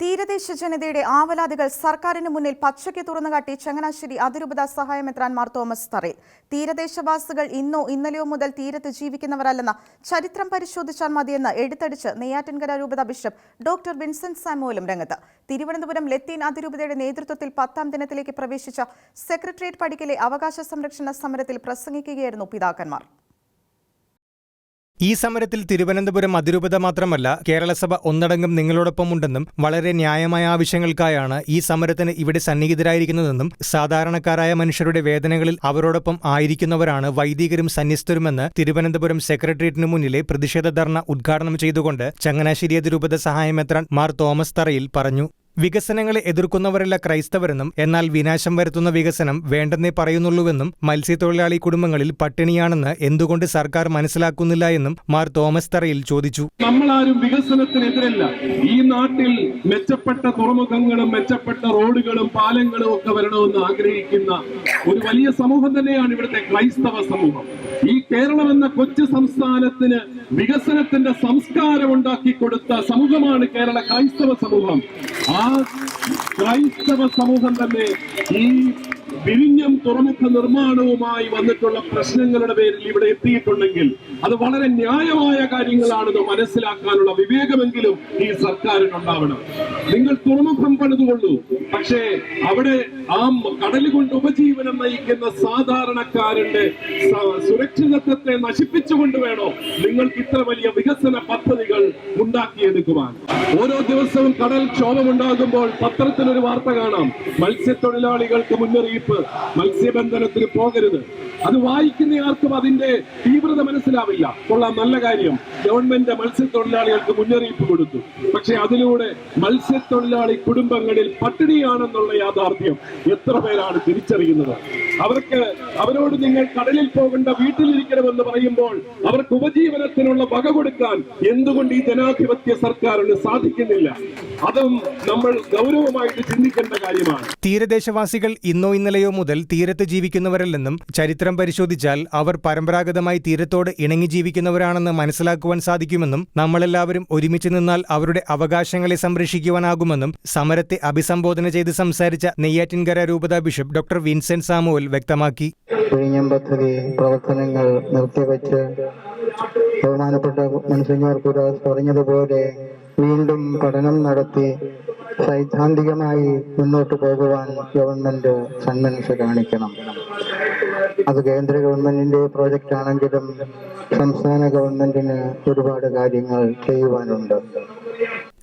തീരദേശ ജനതയുടെ ആവലാതികൾ സർക്കാരിന് മുന്നിൽ പച്ചയ്ക്ക് തുറന്നുകാട്ടി ചങ്ങനാശ്ശേരി അതിരൂപത സഹായമെത്രാൻ മാർ തോമസ് തറയിൽ. തീരദേശവാസികൾ ഇന്നോ ഇന്നലെയോ മുതൽ തീരത്ത് ജീവിക്കുന്നവരല്ലെന്ന ചരിത്രം പരിശോധിച്ചാൽ മതിയെന്ന് എടുത്തടിച്ച് നെയ്യാറ്റിൻകര രൂപത ബിഷപ്പ് ഡോക്ടർ വിൻസെന്റ് സാമുവലും രംഗത്ത്. തിരുവനന്തപുരം ലത്തീൻ അതിരൂപതയുടെ നേതൃത്വത്തിൽ പത്താം ദിനത്തിലേക്ക് പ്രവേശിച്ച സെക്രട്ടേറിയറ്റ് പടിക്കലെ അവകാശ സംരക്ഷണ സമരത്തിൽ പ്രസംഗിക്കുകയായിരുന്നു പിതാക്കന്മാർ. ഈ സമരത്തിൽ തിരുവനന്തപുരം അതിരൂപത മാത്രമല്ല കേരളസഭ ഒന്നടങ്കം നിങ്ങളോടൊപ്പമുണ്ടെന്നും വളരെ ന്യായമായ ആവശ്യങ്ങൾക്കായാണ് ഈ സമരത്തിന് ഇവിടെ സന്നിഹിതരായിരിക്കുന്നതെന്നും സാധാരണക്കാരായ മനുഷ്യരുടെ വേദനകളിൽ അവരോടൊപ്പം ആയിരിക്കുന്നവരാണ് വൈദികരും സന്യസ്തരുമെന്ന് തിരുവനന്തപുരം സെക്രട്ടേറിയറ്റിനു മുന്നിലെ പ്രതിഷേധ ധർണ ഉദ്ഘാടനം ചെയ്തുകൊണ്ട് ചങ്ങനാശ്ശേരി അതിരൂപത സഹായമെത്രാൻ മാർ തോമസ് തറയിൽ പറഞ്ഞു. വികസനങ്ങളെ എതിർക്കുന്നവരല്ല ക്രൈസ്തവരെന്നും എന്നാൽ വിനാശം വരുത്തുന്ന വികസനം വേണ്ടെന്നേ പറയുന്നുള്ളൂവെന്നും മത്സ്യത്തൊഴിലാളി കുടുംബങ്ങളിൽ പട്ടിണിയാണെന്ന് എന്തുകൊണ്ട് സർക്കാർ മനസ്സിലാക്കുന്നില്ല എന്നും മാർ തോമസ് തറയിൽ ചോദിച്ചു. നമ്മളാരും വികസനത്തിനെതിരല്ല. ഈ നാട്ടിൽ മെച്ചപ്പെട്ട തുറമുഖങ്ങളും മെച്ചപ്പെട്ട റോഡുകളും പാലങ്ങളും ഒക്കെ വരണമെന്ന് ആഗ്രഹിക്കുന്ന ഒരു വലിയ സമൂഹം തന്നെയാണ് ഇവിടുത്തെ ക്രൈസ്തവ സമൂഹം. ഈ കേരളം എന്ന കൊച്ചു സംസ്ഥാനത്തിന് വികസനത്തിന്റെ സംസ്കാരം ഉണ്ടാക്കി കൊടുത്ത സമൂഹമാണ് കേരള ക്രൈസ്തവ സമൂഹം. ആ ക്രൈസ്തവ സമൂഹം തന്നെ ഈ വിഴിഞ്ഞം തുറമുഖ നിർമ്മാണവുമായി വന്നിട്ടുള്ള പ്രശ്നങ്ങളുടെ പേരിൽ ഇവിടെ എത്തിയിട്ടുണ്ടെങ്കിൽ അത് വളരെ ന്യായമായ കാര്യങ്ങളാണെന്ന് മനസ്സിലാക്കാനുള്ള വിവേകമെങ്കിലും ഈ സർക്കാരിനുണ്ടാവണം. നിങ്ങൾ തുറമുഖം പണിതുകൊള്ളൂ. പക്ഷേ അവിടെ ആ കടൽ കൊണ്ട് ഉപജീവനം നയിക്കുന്ന സാധാരണക്കാരന്റെ സുരക്ഷിതത്വത്തെ നശിപ്പിച്ചുകൊണ്ട് വേണോ നിങ്ങൾക്ക് ഇത്ര വലിയ വികസന പദ്ധതികൾ ഉണ്ടാക്കിയെടുക്കുവാൻ? ഓരോ ദിവസവും കടൽ ക്ഷോഭമുണ്ടാകുമ്പോൾ പത്രത്തിൽ ഒരു വാർത്ത കാണാം. മത്സ്യത്തൊഴിലാളികൾക്ക് മുന്നറിയിപ്പ്. മത്സ്യബന്ധനത്തിന് പോകരുത്. അത് വായിക്കുന്ന ആർക്കും അതിന്റെ തീവ്രത മനസ്സിലാവില്ല. കൊള്ളാം നല്ല കാര്യം. ഗവൺമെന്റ് മത്സ്യത്തൊഴിലാളികൾക്ക് മുന്നറിയിപ്പ് കൊടുത്തു. പക്ഷെ അതിലൂടെ മത്സ്യത്തൊഴിലാളി കുടുംബങ്ങളിൽ പട്ടിണിയാണെന്നുള്ള യാഥാർത്ഥ്യം എത്ര പേരാണ് തിരിച്ചറിയുന്നത്? അവർക്ക് അവരോട് നിങ്ങൾ കടലിൽ പോകേണ്ട വീട്ടിലിരിക്കണമെന്ന് പറയുമ്പോൾ അവർക്ക് ഉപജീവനത്തിനുള്ള വക കൊടുക്കാൻ എന്തുകൊണ്ട് ഈ ജനാധിപത്യ സർക്കാരിന് സാധിക്കുന്നില്ല? അതും നമ്മൾ ഗൗരവമായിട്ട് ചിന്തിക്കേണ്ട കാര്യമാണ്. തീരദേശവാസികൾ ഇന്നോ ഇന്നലെയോ മുതൽ തീരത്ത് ജീവിക്കുന്നവരല്ലെന്നും ചരിത്രം പരിശോധിച്ചാൽ അവർ പരമ്പരാഗതമായി തീരത്തോട് ഇണങ്ങി ജീവിക്കുന്നവരാണെന്ന് മനസ്സിലാക്കുവാൻ സാധിക്കുമെന്നും നമ്മളെല്ലാവരും ഒരുമിച്ച് നിന്നാൽ അവരുടെ അവകാശങ്ങളെ സംരക്ഷിക്കുവാനാകുമെന്നും സമരത്തെ അഭിസംബോധന ചെയ്ത് സംസാരിച്ച നെയ്യാറ്റിൻകര രൂപത ബിഷപ്പ് ഡോക്ടർ വിൻസെന്റ് സാമുവൽ വ്യക്തമാക്കി. വിഴിഞ്ഞം പദ്ധതി പ്രവർത്തനങ്ങൾ നിർത്തിവെച്ച് ബഹുമാനപ്പെട്ട മനുഷ്യന്മാർ പറഞ്ഞതുപോലെ വീണ്ടും പഠനം നടത്തി സൈദ്ധാന്തികമായി മുന്നോട്ട് പോകുവാൻ ഗവൺമെന്റ് സന്മനസ് കാണിക്കണം. അത് കേന്ദ്ര ഗവൺമെന്റിന്റെ പ്രോജക്റ്റ് ആണെങ്കിലും സംസ്ഥാന ഗവൺമെന്റിന് ഒരുപാട് കാര്യങ്ങൾ ചെയ്യുവാനുണ്ട്.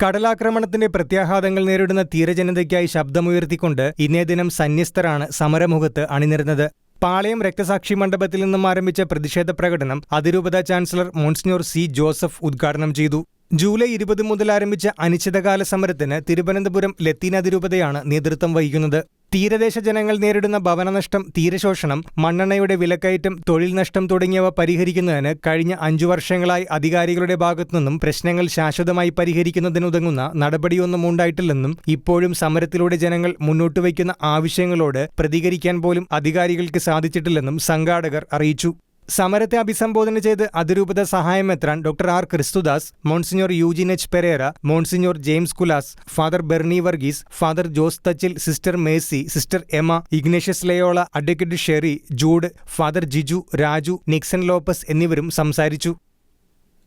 കടലാക്രമണത്തിന്റെ പ്രത്യാഘാതങ്ങൾ നേരിടുന്ന തീരജനതയ്ക്കായി ശബ്ദമുയർത്തിക്കൊണ്ട് ഇന്നേ ദിനം സന്യസ്തരാണ് സമരമുഖത്ത് അണിനിരുന്നത്. പാളയം രക്തസാക്ഷി മണ്ഡപത്തിൽ നിന്നും ആരംഭിച്ച പ്രതിഷേധ പ്രകടനം അതിരൂപത ചാൻസലർ മോൺസിനോർ സി ജോസഫ് ഉദ്ഘാടനം ചെയ്തു. ജൂലൈ ഇരുപത് മുതൽ ആരംഭിച്ച അനിശ്ചിതകാല സമരത്തിന് തിരുവനന്തപുരം ലത്തീൻ അതിരൂപതയാണ് നേതൃത്വം വഹിക്കുന്നത്. തീരദേശ ജനങ്ങൾ നേരിടുന്ന ഭവനനഷ്ടം തീരശോഷണം മണ്ണെണ്ണയുടെ വിലക്കയറ്റം തൊഴിൽ നഷ്ടം തുടങ്ങിയവ പരിഹരിക്കുന്നതിന് കഴിഞ്ഞ അഞ്ചു വർഷങ്ങളായി അധികാരികളുടെ ഭാഗത്തുനിന്നും പ്രശ്നങ്ങൾ ശാശ്വതമായി പരിഹരിക്കുന്നതിനുതങ്ങുന്ന നടപടിയൊന്നും ഉണ്ടായിട്ടില്ലെന്നും ഇപ്പോഴും സമരത്തിലൂടെ ജനങ്ങൾ മുന്നോട്ടുവയ്ക്കുന്ന ആവശ്യങ്ങളോട് പ്രതികരിക്കാൻ പോലും അധികാരികൾക്ക് സാധിച്ചിട്ടില്ലെന്നും സംഘാടകർ അറിയിച്ചു. സമരത്തെ അഭിസംബോധന ചെയ്ത് അതിരൂപത സഹായമെത്രാൻ doctor R Christudas monsignor Eugene H Perera monsignor James Kulas father Bernie Varghese father Jose Thachil sister Macy sister Emma Ignatius Loyola advocate Sherry Jude father Jiju Raju Nixon Lopez എന്നിവരും സംസാരിച്ചു.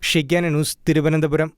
ഷിഗ്യാന ന്യൂസ് തിരുവനന്തപുരം.